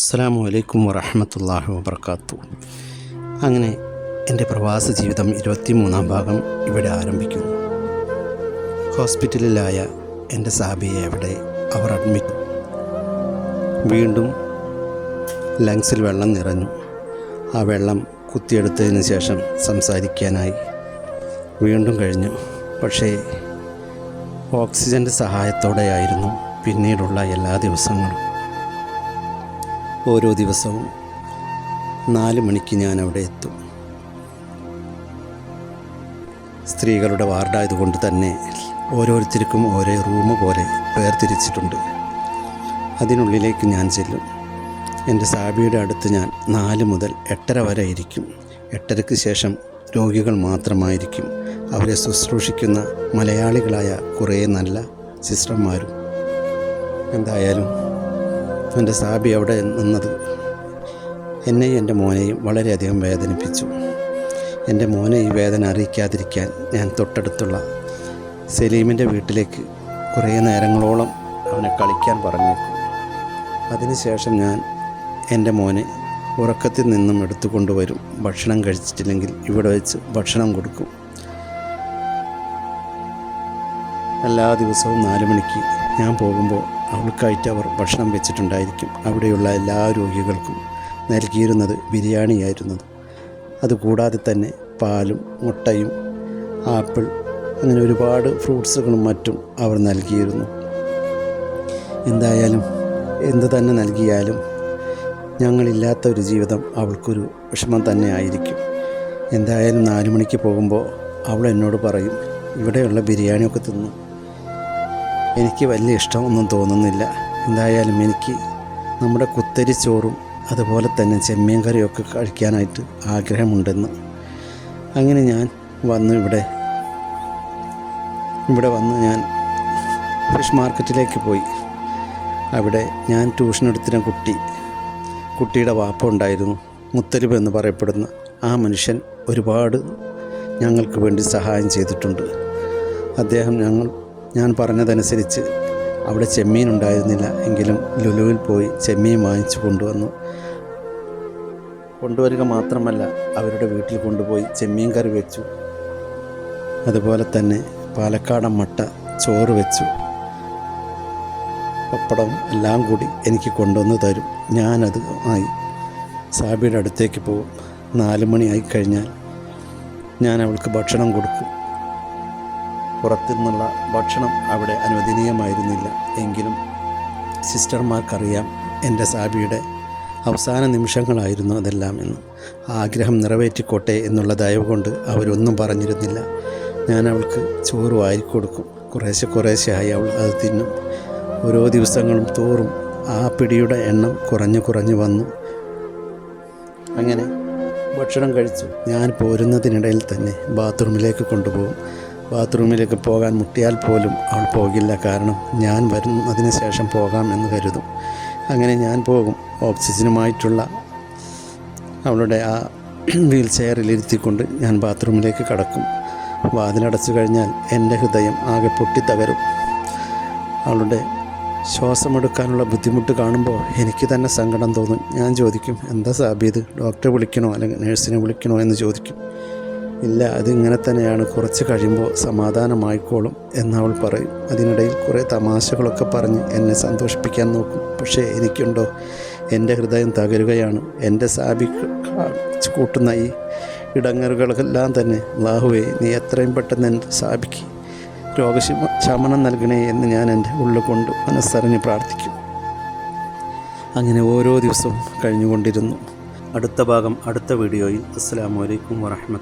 അസ്സാമു അലൈക്കും വറഹമത്തല്ലാഹി വബർക്കാത്തു അങ്ങനെ എന്റെ പ്രവാസ ജീവിതം ഇരുപത്തിമൂന്നാം ഭാഗം ഇവിടെ ആരംഭിക്കുന്നു. ഹോസ്പിറ്റലിലായ എന്റെ സാബിയെ അവിടെ അവർ അഡ്മിറ്റ് വീണ്ടും ലങ്സിൽ വെള്ളം നിറഞ്ഞു. ആ വെള്ളം കുത്തിയെടുത്തതിന് ശേഷം സംസാരിക്കാനായി വീണ്ടും കഴിഞ്ഞു. പക്ഷേ ഓക്സിജന്റെ സഹായത്തോടെയായിരുന്നു പിന്നീടുള്ള എല്ലാ ദിവസങ്ങളും ഓരോ ദിവസവും നാല് മണിക്ക് ഞാൻ അവിടെ എത്തും. സ്ത്രീകളുടെ വാർഡായതുകൊണ്ട് തന്നെ ഓരോരുത്തർക്കും ഓരോ റൂം പോലെ വേർതിരിച്ചിട്ടുണ്ട്. അതിനുള്ളിലേക്ക് ഞാൻ ചെല്ലും. എന്റെ സാബിയുടെ അടുത്ത് ഞാൻ നാല് മുതൽ എട്ടര വരെ ഇരിക്കും. എട്ടരയ്ക്ക് ശേഷം രോഗികൾ മാത്രമായിരിക്കും. അവരെ ശുശ്രൂഷിക്കുന്ന മലയാളികളായ കുറേ നല്ല സിസ്റ്റർമാരും. എന്തായാലും എന്റെ സാബി അവിടെ നിന്നത്. എന്നെയും എന്റെ മോനെയും വളരെയധികം വേദനിപ്പിച്ചു. എന്റെ മോനെ ഈ വേദന അറിയിക്കാതിരിക്കാൻ ഞാൻ തൊട്ടടുത്തുള്ള സലീമിന്റെ വീട്ടിലേക്ക് കുറേ നേരങ്ങളോളം അവനെ കളിക്കാൻ പറഞ്ഞു അതിനുശേഷം ഞാൻ എന്റെ മോനെ ഉറക്കത്തിൽ നിന്നും എടുത്തു കൊണ്ടുവരും ഭക്ഷണം കഴിച്ചിട്ടില്ലെങ്കിൽ ഇവിടെ വെച്ച് ഭക്ഷണം കൊടുക്കും. എല്ലാ ദിവസവും നാല് മണിക്ക് ഞാൻ പോകുമ്പോൾ അവൾക്കായിട്ട് അവർ ഭക്ഷണം വെച്ചിട്ടുണ്ടായിരിക്കും. അവിടെയുള്ള എല്ലാ രോഗികൾക്കും നൽകിയിരുന്നത് ബിരിയാണിയായിരുന്നത് അതുകൂടാതെ തന്നെ പാലും മുട്ടയും ആപ്പിൾ അങ്ങനെ ഒരുപാട് ഫ്രൂട്ട്സുകളും മറ്റും അവർ നൽകിയിരുന്നു. എന്തായാലും എന്ത് തന്നെ നൽകിയാലും ഞങ്ങളില്ലാത്ത ഒരു ജീവിതം അവൾക്കൊരു വിഷമം തന്നെ ആയിരിക്കും. എന്തായാലും നാല് മണിക്ക് പോകുമ്പോൾ അവൾ എന്നോട് പറയും ഇവിടെയുള്ള ബിരിയാണിയൊക്കെ തിന്നു. എനിക്ക് വലിയ ഇഷ്ടമൊന്നും തോന്നുന്നില്ല. എന്തായാലും എനിക്ക് നമ്മുടെ കുത്തരി ചോറും അതുപോലെ തന്നെ ചെമ്മീൻ കറിയൊക്കെ കഴിക്കാനായിട്ട് ആഗ്രഹമുണ്ടെന്ന്. അങ്ങനെ ഞാൻ വന്നു ഇവിടെ. ഇവിടെ വന്ന് ഞാൻ ഫിഷ് മാർക്കറ്റിലേക്ക് പോയി. അവിടെ ഞാൻ ട്യൂഷൻ എടുത്തിരുന്ന കുട്ടി കുട്ടിയുടെ വാപ്പ ഉണ്ടായിരുന്നു മുത്തലിബ് എന്ന് പറയപ്പെടുന്ന ആ മനുഷ്യൻ ഒരുപാട് ഞങ്ങൾക്ക് വേണ്ടി സഹായം ചെയ്തിട്ടുണ്ട്. അദ്ദേഹം ഞങ്ങൾ ഞാൻ പറഞ്ഞതനുസരിച്ച് അവിടെ ചെമ്മീൻ ഉണ്ടായിരുന്നില്ല എങ്കിലും ലുലുവിൽ പോയി ചെമ്മീൻ വാങ്ങിച്ചു കൊണ്ടുവന്നു. കൊണ്ടുവരിക മാത്രമല്ല അവരുടെ വീട്ടിൽ കൊണ്ടുപോയി ചെമ്മീൻ കറി വെച്ചു. അതുപോലെ തന്നെ പാലക്കാടൻ മട്ട ചോറ് വെച്ചു. പപ്പടം എല്ലാം കൂടി എനിക്ക് കൊണ്ടുവന്ന് തരും. ഞാനത് ആയി. സാബിയുടെ അടുത്തേക്ക് പോകും. നാല് മണിയായി കഴിഞ്ഞാൽ ഞാൻ അവൾക്ക് ഭക്ഷണം കൊടുക്കും. പുറത്തു നിന്നുള്ള ഭക്ഷണം അവിടെ അനുവദനീയമായിരുന്നില്ല. എങ്കിലും സിസ്റ്റർമാർക്കറിയാം എന്റെ സാബിയുടെ അവസാന നിമിഷങ്ങളായിരുന്നു അതെല്ലാം എന്ന്. ആഗ്രഹം നിറവേറ്റിക്കോട്ടെ എന്നുള്ള ദയവ് കൊണ്ട് അവരൊന്നും പറഞ്ഞിരുന്നില്ല. ഞാൻ അവൾക്ക് ചോറ് വാരിക്കൊടുക്കും. കുറേശ്ശെ കുറേശ്ശെയായി അവൾ അത് തിന്നും. ഓരോ ദിവസങ്ങളും തോറും ആ പിടിയുടെ എണ്ണം കുറഞ്ഞു കുറഞ്ഞു വന്നു. അങ്ങനെ ഭക്ഷണം കഴിച്ചു. ഞാൻ പോരുന്നതിനിടയിൽ തന്നെ ബാത്റൂമിലേക്ക് കൊണ്ടുപോകും. ബാത്റൂമിലേക്ക് പോകാൻ മുട്ടിയാൽ പോലും അവൾ പോകില്ല. കാരണം ഞാൻ വരുന്നതിന് ശേഷം പോകാം എന്ന് കരുതും. അങ്ങനെ ഞാൻ പോകും. ഓക്സിജനുമായിട്ടുള്ള അവളുടെ ആ വീൽ ചെയറിലിരുത്തിക്കൊണ്ട് ഞാൻ ബാത്റൂമിലേക്ക് കടക്കും. വാതിലടച്ചു കഴിഞ്ഞാൽ എന്റെ ഹൃദയം ആകെ പൊട്ടിത്തകരും. അവളുടെ ശ്വാസമെടുക്കാനുള്ള ബുദ്ധിമുട്ട് കാണുമ്പോൾ എനിക്ക് തന്നെ സങ്കടം തോന്നും. ഞാൻ ചോദിക്കും എന്താ സാബിയത് ഡോക്ടറെ വിളിക്കണോ അല്ലെങ്കിൽ നേഴ്സിനെ വിളിക്കണോ? എന്ന് ചോദിക്കും. ഇല്ല അതിങ്ങനെ തന്നെയാണ്. കുറച്ച് കഴിയുമ്പോൾ സമാധാനമായിക്കോളും എന്നവൾ പറയും. അതിനിടയിൽ കുറേ തമാശകളൊക്കെ പറഞ്ഞ് എന്നെ സന്തോഷിപ്പിക്കാൻ നോക്കും. പക്ഷേ എനിക്കുണ്ടോ? എന്റെ ഹൃദയം തകരുകയാണ്. എന്റെ സാബി കൂട്ടുന്ന ഈ ഇടങ്ങറുകളെല്ലാം തന്നെ. ലാഹുവേ നീ എത്രയും പെട്ടെന്ന് എന്റെ സാബിക്ക് രോഗശമ ശമനം നൽകണേ എന്ന് ഞാൻ എന്റെ ഉള്ളിൽ കൊണ്ട് മനസ്സറിഞ്ഞ് പ്രാർത്ഥിക്കും. അങ്ങനെ ഓരോ ദിവസവും കഴിഞ്ഞുകൊണ്ടിരുന്നു. അടുത്ത ഭാഗം അടുത്ത വീഡിയോയിൽ. അസ്സാം വലൈക്കും വറഹമത്ത്